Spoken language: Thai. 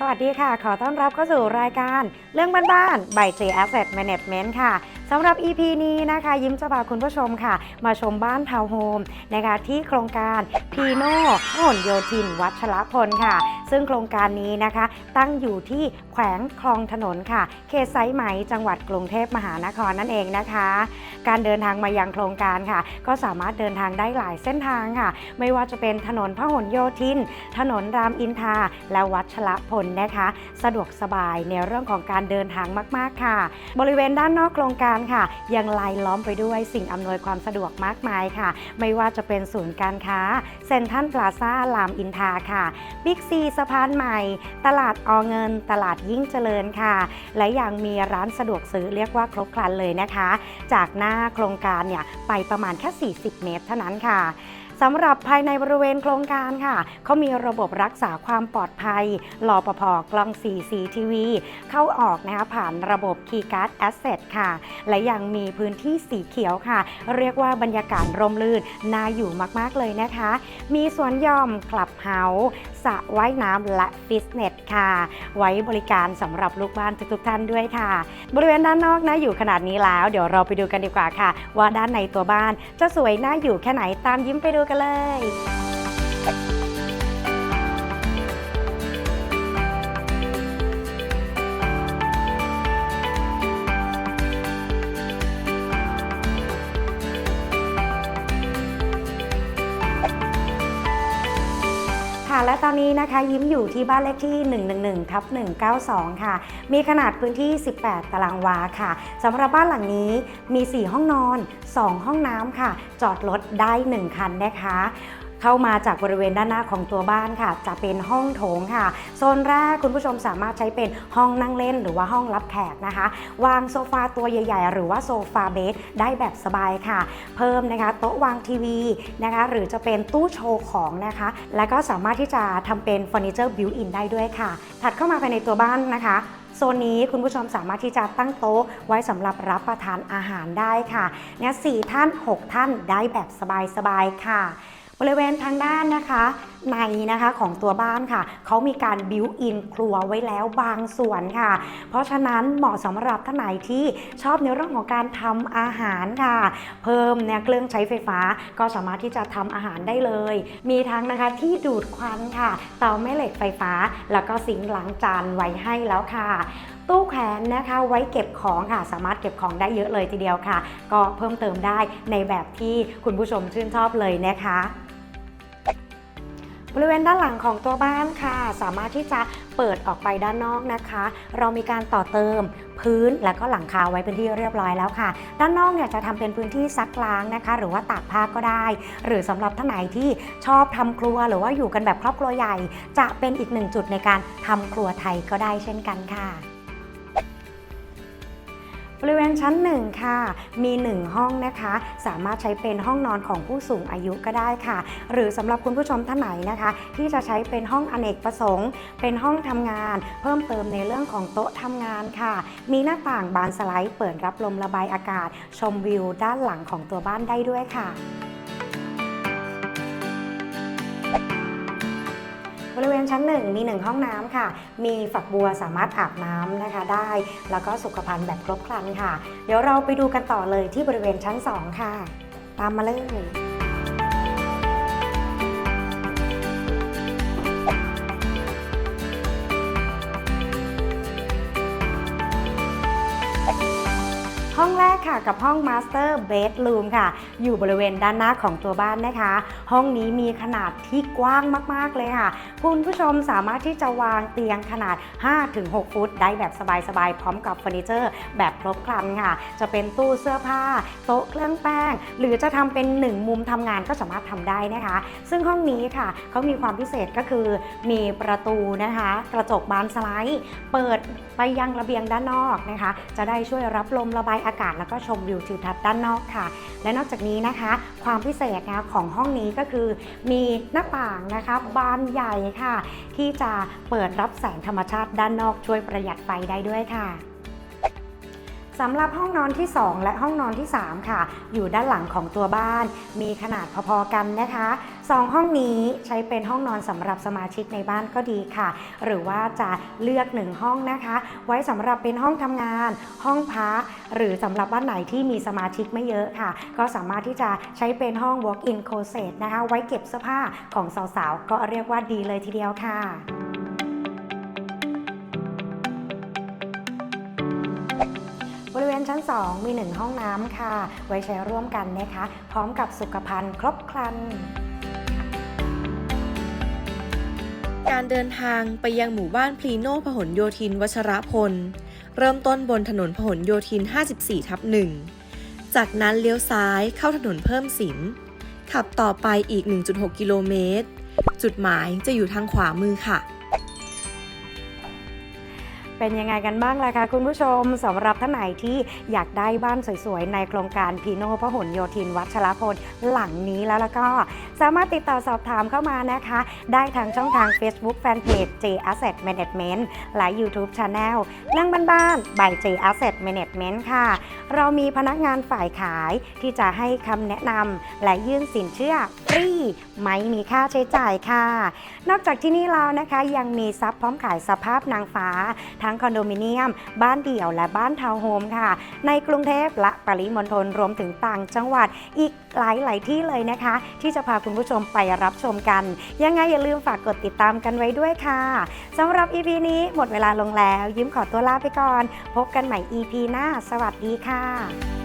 สวัสดีค่ะ ขอต้อนรับเข้าสู่รายการ เรื่องบ้านๆ by J Asset Management ค่ะสำหรับ EP นี้นะคะ ยิ้มจะพาคุณผู้ชมค่ะ มาชมบ้านทาวน์โฮมนะคะที่โครงการพีโน่พหนโยธิน วัชรพลค่ะซึ่งโครงการนี้นะคะ ตั้งอยู่ที่แขวงคลองถนนค่ะ เขตไซไหมจังหวัดกรุงเทพมหานครนั่นเองนะคะ การเดินทางมายังโครงการค่ะ ก็สามารถเดินทางได้หลายเส้นทางค่ะ ไม่ว่าจะเป็นถนนพหลโยธิน ถนนรามอินทราและวัชรพลนะคะ สะดวกสบายในเรื่องของการเดินทางมาก ๆค่ะ บริเวณด้านนอกโครงการค่ะ ยังลายล้อมไปด้วยสิ่งอำนวยความสะดวกมากมายค่ะ ไม่ว่าจะเป็นศูนย์การค้าเซ็นทรัลพลาซ่ารามอินทราค่ะบิ๊กซีสะพานใหม่ ตลาดอเงิน ตลาดยิ่งเจริญค่ะ และยังมีร้านสะดวกซื้อเรียกว่าครบครันเลยนะคะ จากหน้าโครงการเนี่ยไปประมาณแค่ 40 เมตรเท่านั้นค่ะสำหรับภายในบริเวณโครงการค่ะเขามีระบบรักษาความปลอดภัยรอปภกล้อง CCTV เข้าออกนะคะผ่านระบบ Keycard Asset ค่ะ และยังมีพื้นที่สีเขียวค่ะ เรียกว่าบรรยากาศร่มรื่นน่าอยู่มาก ๆ เลยนะคะ มีสวนย่อมคลับเฮาส์ สระว่ายน้ำและฟิตเนสค่ะ ไว้บริการสำหรับลูกบ้านทุกๆท่านด้วยค่ะ บริเวณด้านนอกนะอยู่ขนาดนี้แล้ว เดี๋ยวเราไปดูกันดีกว่าค่ะ ว่าด้านในตัวบ้านจะสวยน่าอยู่แค่ไหนตามยิ้มไปดูกันเลย และตอนนี้นะคะยิ้มอยู่ที่บ้านเลขที่ 111ทับ192 ค่ะ มีขนาดพื้นที่ 18 ตารางวาค่ะสำหรับบ้านหลังนี้มี 4 ห้องนอน 2 ห้องน้ำค่ะ จอดรถได้ 1 คันนะคะ เข้ามาจากบริเวณด้านหน้าของตัวบ้านค่ะ จะเป็นห้องโถงค่ะ โซนแรกคุณผู้ชมสามารถใช้เป็นห้องนั่งเล่นหรือว่าห้องรับแขกนะคะ วางโซฟาตัวใหญ่ๆ หรือว่าโซฟาเบสได้แบบสบายค่ะ เพิ่มนะคะโต๊ะวางทีวีนะคะ หรือจะเป็นตู้โชว์ของนะคะ และก็สามารถที่จะทำเป็นเฟอร์นิเจอร์บิวอินได้ด้วยค่ะ ถัดเข้ามาภายในตัวบ้านนะคะโซนนี้คุณผู้ชมสามารถที่จะตั้งโต๊ะไว้สำหรับรับประทานอาหารได้ค่ะเนี่ยสี่ท่าน 6 ท่านได้แบบสบายๆค่ะ บริเวณทางด้านนะคะในนะคะของตัวบ้านค่ะ เขามีการบิวอินครัวไว้แล้วบางส่วนค่ะ เพราะฉะนั้นเหมาะสำหรับท่านไหนที่ชอบในเรื่องของการทำอาหารค่ะ เพิ่มเนี่ยเครื่องใช้ไฟฟ้าก็สามารถที่จะทำอาหารได้เลย มีทั้งนะคะที่ดูดควันค่ะ เตาแม่เหล็กไฟฟ้า แล้วก็ซิงค์ล้างจานไว้ให้แล้วค่ะตู้แขวนนะคะไว้เก็บของค่ะ สามารถเก็บของได้เยอะเลยทีเดียวค่ะ ก็เพิ่มเติมได้ในแบบที่คุณผู้ชมชื่นชอบเลยนะคะ บริเวณด้านหลังของตัวบ้านค่ะ สามารถที่จะเปิดออกไปด้านนอกนะคะ เรามีการต่อเติมพื้นและก็หลังคาไว้เป็นที่เรียบร้อยแล้วค่ะ ด้านนอกเนี่ยจะทำเป็นพื้นที่ซักล้างนะคะ หรือว่าตากผ้าก็ได้ หรือสำหรับท่านไหนที่ชอบทำครัวหรือว่าอยู่กันแบบครอบครัวใหญ่ จะเป็นอีกหนึ่งจุดในการทำครัวไทยก็ได้เช่นกันค่ะ บริเวณชั้นหนึ่งค่ะ มี 1 ห้องนะคะ สามารถใช้เป็นห้องนอนของผู้สูงอายุก็ได้ค่ะ หรือสำหรับคุณผู้ชมท่านไหนนะคะ ที่จะใช้เป็นห้องอเนกประสงค์ เป็นห้องทำงาน เพิ่มเติมในเรื่องของโต๊ะทำงานค่ะ มีหน้าต่างบานสไลด์เปิดรับลมระบายอากาศ ชมวิวด้านหลังของตัวบ้านได้ด้วยค่ะ บริเวณชั้นหนึ่งมีหนึ่งห้องน้ำค่ะ มีฝักบัวสามารถอาบน้ำนะคะได้ แล้วก็สุขภัณฑ์แบบครบครันค่ะ เดี๋ยวเราไปดูกันต่อเลยที่บริเวณชั้น 2 ค่ะ ตามมาเลย ห้องแรกค่ะกับห้อง Master Bedroom ค่ะ อยู่บริเวณด้านหน้าของตัวบ้านนะคะ ห้องนี้มีขนาดที่กว้างมากๆเลยค่ะ คุณผู้ชมสามารถที่จะวางเตียงขนาด 5-6 ฟุต ได้แบบสบายๆ พร้อมกับเฟอร์นิเจอร์ แบบครบครันค่ะ จะเป็นตู้เสื้อผ้า โต๊ะเครื่องแป้ง หรือจะทำเป็นหนึ่งมุมทำงานก็สามารถทำได้นะคะ ซึ่งห้องนี้ค่ะเขามีความพิเศษก็คือมีประตูนะคะ กระจกบานสไลด์ เปิดไปยังระเบียงด้านนอกนะคะ จะได้ช่วยรับลมระบายอากาศแล้วก็ชมวิวทิวทัศน์ด้านนอกค่ะ และนอกจากนี้นะคะ ความพิเศษนะของห้องนี้ก็คือ มีหน้าต่างนะคะบานใหญ่ค่ะ ที่จะเปิดรับแสงธรรมชาติด้านนอกช่วยประหยัดไฟได้ด้วยค่ะ สำหรับห้องนอนที่ 2 และห้องนอนที่ 3 ค่ะ อยู่ด้านหลังของตัวบ้าน มีขนาดพอๆกันนะคะ 2 ห้องนี้ใช้เป็นห้องนอนสำหรับสมาชิกในบ้านก็ดีค่ะ หรือว่าจะเลือก1ห้องนะคะ ไว้สำหรับเป็นห้องทำงาน ห้องพักหรือสำหรับบ้านไหนที่มีสมาชิกไม่เยอะค่ะ ก็สามารถที่จะใช้เป็นห้อง walk-in closet นะคะ ไว้เก็บเสื้อผ้าของสาวๆก็เรียกว่าดีเลยทีเดียวค่ะ ชั้น 2 มี 1 ห้องน้ำค่ะ ไว้ใช้ร่วมกันนะคะ พร้อมกับสุขภัณฑ์ครบครันการเดินทางไปยังหมู่บ้านพลีโนพหลโยธินวัชรพล เริ่มต้นบนถนนพหลโยธิน 54 ทับ1จากนั้นเลี้ยวซ้ายเข้าถนนเพิ่มสิน ขับต่อไปอีก 1.6 กิโลเมตร จุดหมายจะอยู่ทางขวามือค่ะ เป็นยังไงกันบ้างล่ะคะคุณผู้ชมสำหรับท่านไหนที่อยากได้บ้านสวยๆ ในโครงการพีโนพหลโยธินวัชรพลหลังนี้แล้วแล้วก็สามารถติดต่อสอบถามเข้ามานะคะ ได้ทางช่องทาง Facebook Fanpage J Asset Management และ YouTube Channel เรื่งบ้านๆ by J Asset Management ค่ะ เรามีพนักงานฝ่ายขายที่จะให้คำแนะนำและยื่นสินเชื่อฟรี ไม่มีค่าใช้จ่ายค่ะ นอกจากที่นี่แล้วนะคะยังมีซับพร้อมขายสภาพนางฟ้า ทั้งคอนโดมิเนียม บ้านเดี่ยวและบ้านทาวน์โฮมค่ะ ในกรุงเทพและปริมณฑลรวมถึงต่างจังหวัดอีกหลายๆที่เลยนะคะ ที่จะพาคุณผู้ชมไปรับชมกัน ยังไงอย่าลืมฝากกดติดตามกันไว้ด้วยค่ะสำหรับ EP นี้หมดเวลาลงแล้ว ยิ้มขอตัวลาไปก่อน พบกันใหม่ EP หน้า สวัสดีค่ะ